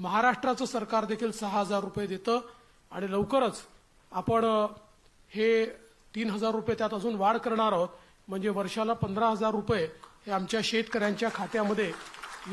महाराष्ट्राचं सरकार देखील सहा हजार रुपये देतं आणि लवकरच आपण हे तीन हजार रुपये त्यात अजून वाढ करणार आहोत. म्हणजे वर्षाला पंधरा हजार रुपये हे आमच्या शेतकऱ्यांच्या खात्यामध्ये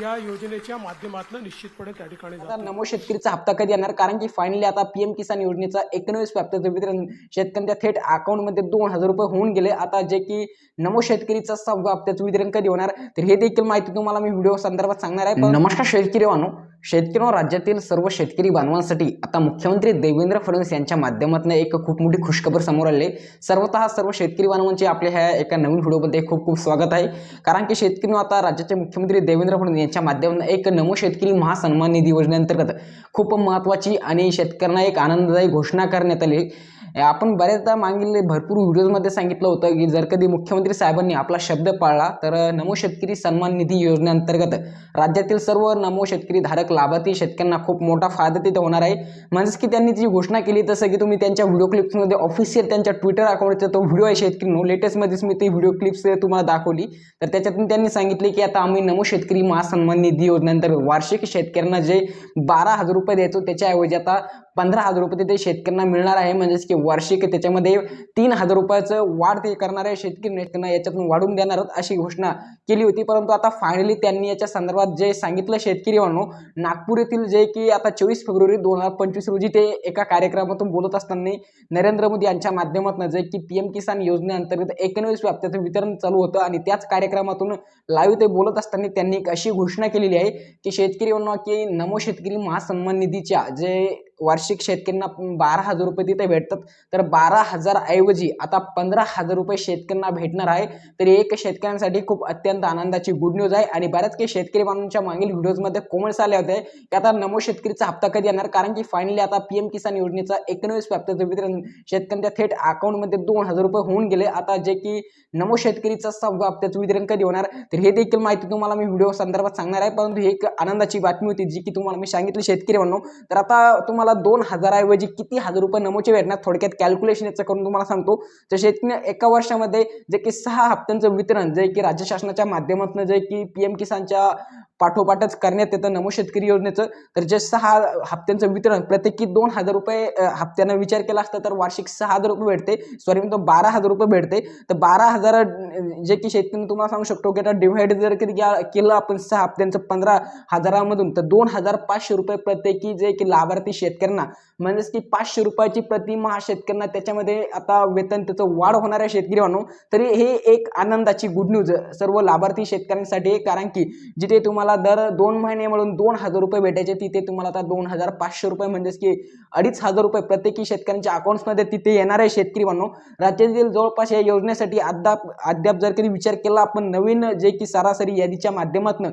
या योजनेच्या माध्यमातून निश्चितपणे त्या ठिकाणी नमो शेतकरीचा हप्ता कधी येणार? कारण की फायनली आता पीएम किसान योजनेचा एकोणवीस हप्त्याचं वितरण शेतकऱ्यांच्या थेट अकाउंटमध्ये दोन हजार रुपये होऊन गेले. आता जे की नमो शेतकरीचा सहाव्या हप्त्याचं वितरण कधी होणार? तर हे देखील माहिती तुम्हाला मी व्हिडिओ संदर्भात सांगणार आहे. नमस्कार शेतकरी बांधव. शेतकरी राज्यातील सर्व शेतकरी बांधवांसाठी आता मुख्यमंत्री देवेंद्र फडणवीस यांच्या माध्यमातून एक खूप मोठी खुशखबर समोर आली. सर्वतः सर्व शेतकरी बांधवांचे आपल्या ह्या एका नवीन व्हिडिओमध्ये खूप खूप स्वागत आहे. कारण की शेतकरी आता राज्याचे मुख्यमंत्री देवेंद्र फडणवीस यांच्या माध्यमातून एक नमो शेतकरी महासन्मान निधी योजनेअंतर्गत खूप महत्त्वाची आणि शेतकऱ्यांना एक आनंददायी घोषणा करण्यात आली. आपण बऱ्याचदा मागील भरपूर व्हिडिओजमध्ये सांगितलं होतं की जर कधी मुख्यमंत्री साहेबांनी आपला शब्द पाळला तर नमो शेतकरी सन्मान निधी योजनेअंतर्गत राज्यातील सर्व नमो शेतकरी धारक लाभार्थी शेतकऱ्यांना खूप मोठा फायदा तिथे होणार आहे. म्हणजेच की त्यांनी जी घोषणा केली तसं की तुम्ही त्यांच्या व्हिडिओ क्लिप्समध्ये ऑफिशियल त्यांच्या ट्विटर अकाउंटचा तो व्हिडिओ आहे शेतकरी लेटेस्टमध्येच मी ती व्हिडिओ क्लिप्स तुम्हाला दाखवली. तर त्याच्यातून त्यांनी सांगितले की आता आम्ही नमो शेतकरी महासन्मान निधी योजनेअंतर्गत वार्षिक शेतकऱ्यांना जे बारा हजार रुपये द्यायचो त्याच्याऐवजी आता पंधरा हजार रुपये तिथे शेतकऱ्यांना मिळणार आहे. म्हणजेच की वार्षिक त्याच्यामध्ये तीन हजार रुपयाचं वाढ ते करणाऱ्या शेतकरी नेत्यांना याच्यातून वाढून देणार आहेत अशी घोषणा केली होती. परंतु आता फायनली त्यांनी याच्या संदर्भात जे सांगितलं शेतकरी म्हणून नागपूर येथील जे की आता चोवीस फेब्रुवारी दोन हजार पंचवीस रोजी ते एका कार्यक्रमातून बोलत असताना नरेंद्र मोदी यांच्या माध्यमातून जे की पी एम किसान योजनेअंतर्गत एकोणवीस व्याप्त्याचं वितरण चालू होतं आणि त्याच कार्यक्रमातून लाईव्ह ते बोलत असताना त्यांनी एक अशी घोषणा केलेली आहे की शेतकरी म्हणून की नमो शेतकरी महासन्मान निधीच्या जे वार्षिक शेतकऱ्यांना बारा हजार रुपये तिथे भेटतात. तर बारा हजार ऐवजी आता पंधरा हजार रुपये शेतकऱ्यांना भेटणार आहे. तर एक शेतकऱ्यांसाठी खूप अत्यंत आनंदाची गुड न्यूज आहे. आणि बऱ्याच काही शेतकरी बांधवांच्या मागील व्हिडिओजमध्ये कॉमेंट्स आले होते की आता नमो शेतकरीचा हप्ता कधी येणार? कारण की फायनली आता पीएम किसान योजनेचा एकोणवीस हप्त्याचं वितरण शेतकऱ्यांच्या थेट अकाउंटमध्ये दोन हजार रुपये होऊन गेले. आता जे की नमो शेतकरीचा सहाव्या हप्त्याचं वितरण कधी होणार? तर हे देखील माहिती तुम्हाला मी व्हिडिओ संदर्भात सांगणार आहे. परंतु ही एक आनंदाची बातमी होती जी की तुम्हाला मी सांगितली शेतकरी म्हणून तर आता तुम्हाला दोन हजाराऐवजी किती हजार रुपये नमोचे भेटणार? थोडक्यात कॅल्क्युलेशन याचं करून तुम्हाला सांगतो. तर शेतकरी एका वर्षामध्ये जे की सहा हप्त्यांचं वितरण जे की राज्य शासनाच्या माध्यमातून जे की पी एम किसानच्या पाठोपाठच करण्यात येतं नमो शेतकरी योजनेचं तर जे सहा हप्त्यांचं वितरण प्रत्येकी दोन हजार रुपये हप्त्यानं विचार केला असता तर वार्षिक सहा हजार रुपये भेटते. सॉरी तो बारा हजार रुपये भेटते. तर बारा हजार जे की शेतकरी तुम्हाला सांगू शकतो की आता डिव्हाइड जर कधी केलं आपण सहा हप्त्यांचं पंधरा हजारामधून तर दोन हजार पाचशे रुपये प्रत्येकी जे की लाभार्थी शेत शेतकऱ्यांना. म्हणजेच की पाचशे रुपयाची प्रतिमहा शेतकऱ्यांना त्याच्यामध्ये आता वेतन त्याचं वाढ होणार आहे शेतकरी म्हणून तरी हे एक आनंदाची गुड न्यूज सर्व लाभार्थी शेतकऱ्यांसाठी. कारण की जिथे तुम्हाला दर दोन महिने म्हणून दोन हजार रुपये भेटायचे तिथे तुम्हाला आता दोन हजार पाचशे रुपये म्हणजेच की अडीच हजार रुपये प्रत्येकी शेतकऱ्यांच्या अकाउंट्समध्ये तिथे येणार आहे शेतकरी म्हणून राज्यातील जवळपास या योजनेसाठी अद्याप अद्याप जर कधी विचार केला आपण नवीन जे की सरासरी यादीच्या माध्यमातून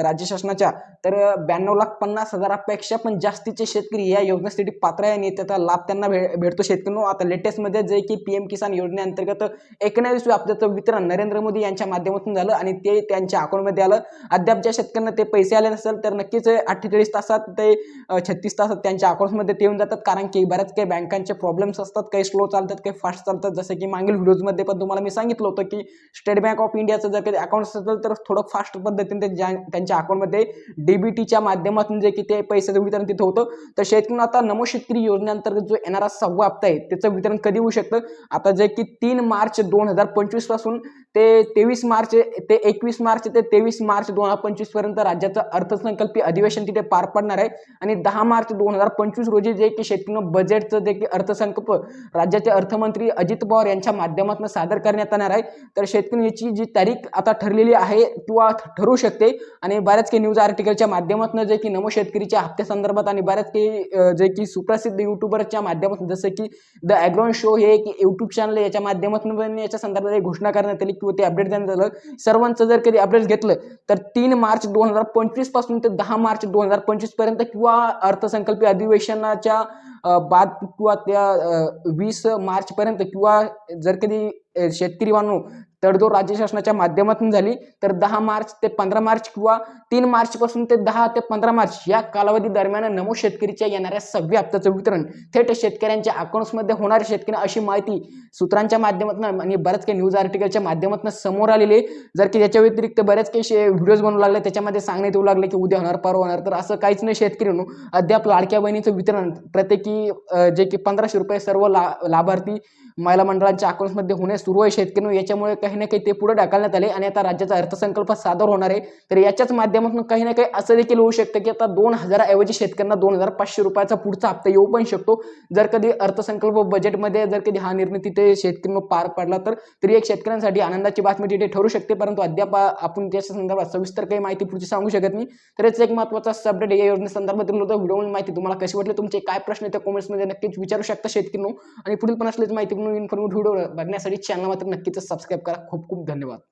राज्य शासनाच्या तर ब्याण्णव लाख पन्नास हजारापेक्षा पण जास्तीचे शेतकरी या योजनेसाठी पात्र आहे आणि त्याचा लाभ त्यांना भे भेटतो. शेतकऱ्यांनो आता लेटेस्टमध्ये जे की पी एम किसान योजनेअंतर्गत एकोणावीस हप्त्याचं वितरण नरेंद्र मोदी यांच्या माध्यमातून झालं आणि ते त्यांच्या अकाउंटमध्ये आलं. अद्याप ज्या शेतकऱ्यांना ते पैसे आले नसेल तर नक्कीच अठ्ठेचाळीस तासात ते छत्तीस तासात त्यांच्या अकाउंटमध्ये ते येऊन जातात. कारण की बऱ्याच काही बँकांचे प्रॉब्लेम्स असतात काही स्लो चालतात काही फास्ट चालतात. जसं की मागील व्हिडिओजमध्ये पण तुम्हाला मी सांगितलं होतं की स्टेट बँक ऑफ इंडियाचं जर काही अकाउंट असेल तर थोडं फास्ट पद्धतीने ते त्यांच्या अकाउंटमध्ये डीबीटीच्या माध्यमातून जे की ते पैशाचं वितरण तिथं होतं. तर शेतकरी आता नमो शेतकरी योजनेअंतर्गत जो येणारा सहावा हप्ता आहे त्याचं वितरण कधी होऊ शकतं? आता जे की तीन मार्च दोन हजार पंचवीसपासून ते तेवीस मार्च ते एकवीस मार्च ते तेवीस मार्च दोन हजार पंचवीसपर्यंत राज्याचं अर्थसंकल्पीय अधिवेशन तिथे पार पडणार आहे. आणि दहा मार्च दोन हजार पंचवीस रोजी जे की शेतकऱ्यांना बजेटचं जे की अर्थसंकल्प राज्याचे अर्थमंत्री अजित पवार यांच्या माध्यमातून सादर करण्यात येणार आहे. तर शेतकरी याची जी तारीख आता ठरलेली आहे किंवा ठरू शकते. आणि बऱ्याच काही न्यूज आर्टिकलच्या माध्यमातून जे की नमो शेतकरीच्या हप्त्यासंदर्भात आणि बऱ्याच काही जे की सुप्रसिद्ध युट्यूबरच्या माध्यमातून जसं की द ॲग्रॉन शो हे एक यूट्यूब चॅनल आहे. याच्या माध्यमातून पण याच्या संदर्भात एक घोषणा करण्यात आली किंवा ते अपडेट देण्यात आलं. सर्वांचं जर कधी अपडेट घेतलं तर तीन मार्च दोन हजार पंचवीसपासून ते दहा मार्च दोन हजार पंचवीसपर्यंत किंवा अर्थसंकल्पीय अधिवेशनाच्या बाद किंवा त्या वीस मार्च पर्यंत किंवा जर कधी शेतकरी बांधव तडजोड राज्य शासनाच्या माध्यमातून झाली तर दहा मार्च ते पंधरा मार्च किंवा तीन मार्चपासून ते दहा ते पंधरा मार्च या कालावधी दरम्यान नमो शेतकरीच्या येणाऱ्या सव्या हप्त्याचं वितरण थेट शेतकऱ्यांच्या अकाउंट्समध्ये होणाऱ्या शेतकरी अशी माहिती सूत्रांच्या माध्यमातून आणि बऱ्याच काही न्यूज आर्टिकलच्या माध्यमातून समोर आलेले जर की याच्या व्यतिरिक्त बऱ्याच काही व्हिडिओज बनवू लागले त्याच्यामध्ये सांगण्यात येऊ लागले की उद्या होणार परवा होणार तर असं काहीच नाही शेतकऱ्यांनो. अद्याप लाडक्या बहिणीचं वितरण प्रत्येकी जे की पंधराशे रुपये सर्व ला लाभार्थी महिला मंडळांच्या अकाउंट्समध्ये होणे सुरू आहे शेतकरी याच्यामुळे काही काही ना काही ते पुढे ढकलण्यात आले आणि आता राज्याचा अर्थसंकल्प सादर होणार आहे. तर याच्याच माध्यमातून काही ना काही असं देखील होऊ शकतं की आता दोन हजाराऐवजी शेतकऱ्यांना दोन हजार पाचशे रुपयाचा पुढचा हप्ता येऊ पण शकतो. जर कधी अर्थसंकल्प बजेटमध्ये जर कधी हा निर्णय तिथे शेतकऱ्यांना पार पडला तर तरी एक शेतकऱ्यांसाठी आनंदाची बातमी तिथे ठरू शकते. परंतु अद्याप आपण त्याच्या संदर्भात सविस्तर काही माहिती पुढची सांगू शकत नाही. तर याचा एक महत्त्वाचा अपडेट या योजनेसंदर्भात दिलं होतं व्हिडिओ माहिती तुम्हाला कशी वाटली तुमचे काय प्रश्न आहेत त्या कमेंट्समध्ये नक्कीच विचारू शकता शेतकरी आणि पुढील पण असलेच माहिती म्हणून इन्फॉर्मेटिव्ह व्हिडिओ बघण्यासाठी चॅनल मात्र नक्कीच सबस्क्राईब करा. खूप खूप धन्यवाद.